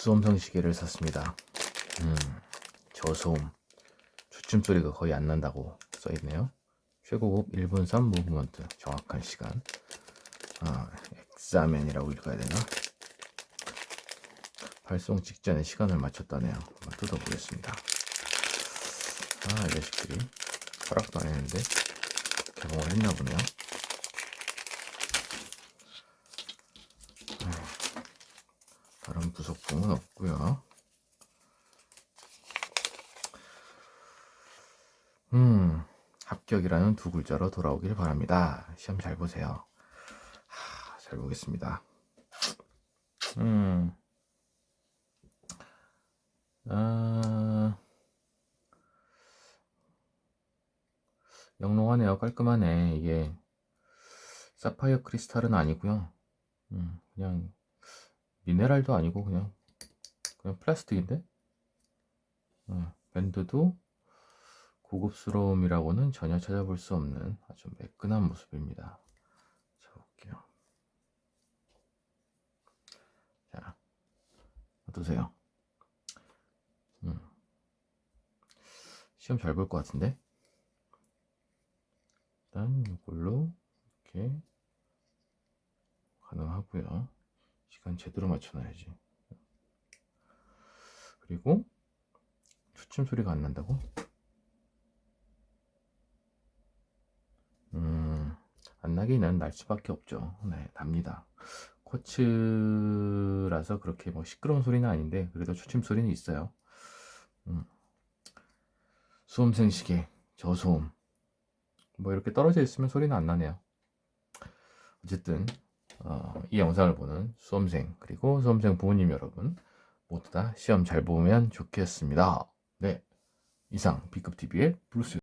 수음성 시계를 샀습니다. 음, 저소음, 주춤 소리가 거의 안 난다고 써있네요. 최고급 1분 3 무브먼트, 정확한 시간. 아, 엑사멘이라고 읽어야 되나? 발송 직전에 시간을 맞췄다네요. 한번 뜯어보겠습니다. 아, 이 자식들이 허락도 안 했는데 개봉을 했나 보네요. 다른 부속품은 없고요. 음, 합격이라는 두 글자로 돌아오길 바랍니다. 시험 잘 보세요. 하, 잘 보겠습니다. 음, 아, 영롱하네요. 깔끔하네. 이게 사파이어 크리스탈은 아니고요. 음, 그냥 미네랄도 아니고 그냥 그냥 플라스틱인데 어, 밴드도 고급스러움이라고는 전혀 찾아볼 수 없는 아주 매끈한 모습입니다. 자 볼게요. 자 어떠세요? 음. 시험 잘 볼 것 같은데 일단 이걸로 이렇게 가능하고요. 시간 제대로 맞춰놔야지. 그리고 추침 소리가 안 난다고? 음, 안 나기는 날 수밖에 없죠. 네, 납니다. 코츠라서 그렇게 뭐 시끄러운 소리는 아닌데 그래도 추침 소리는 있어요. 음. 수험생 시계, 저소음. 뭐 이렇게 떨어져 있으면 소리는 안 나네요. 어쨌든 어, 이 영상을 보는 수험생 그리고 수험생 부모님 여러분 모두 다 시험 잘 보면 좋겠습니다. 네, 이상 B급 TV의 브루스